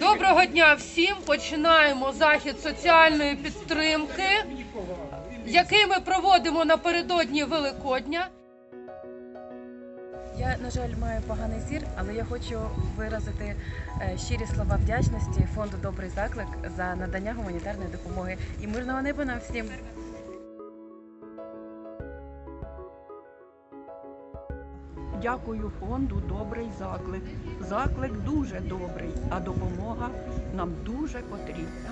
Доброго дня всім! Починаємо захід соціальної підтримки, який ми проводимо напередодні Великодня. Я, на жаль, маю поганий зір, але я хочу виразити е, щирі слова вдячності фонду Добрий заклик за надання гуманітарної допомоги і мирного неба нам всім. Дякую фонду Добрий заклик. Заклик дуже добрий, а допомога нам дуже потрібна.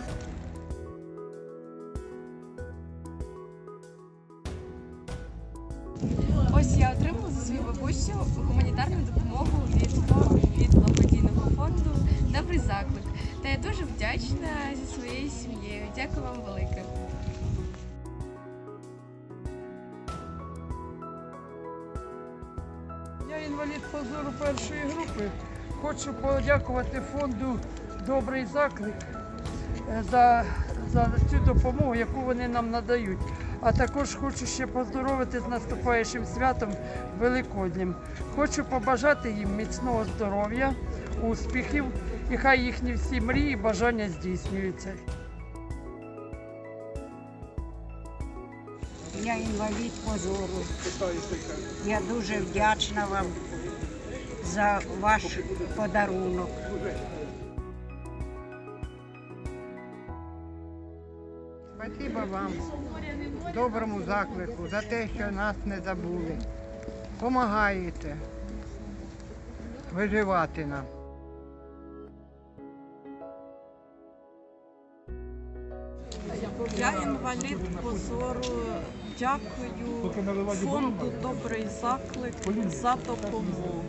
Ось я отримала за свою бабусю гуманітарну допомогу від від благодійного фонду Добрий заклик. Та я дуже вдячна зі своєю сім'єю. Дякую вам велике. Інвалід позору першої групи. Хочу подякувати фонду Добрий заклик е, за, за цю допомогу, яку вони нам надають. А також хочу ще поздоровити з наступаючим святом Великоднім. Хочу побажати їм міцного здоров'я, успіхів і хай їхні всі мрії бажання здійснюються. Я інвалід позору. Я дуже вдячна вам за ваш подарунок. Спасибо вам, доброму заклику, за те, що нас не забули. Помагаєте виживати нам. Я інвалід позору. Дякую фонду Добрий заклик за допомогу.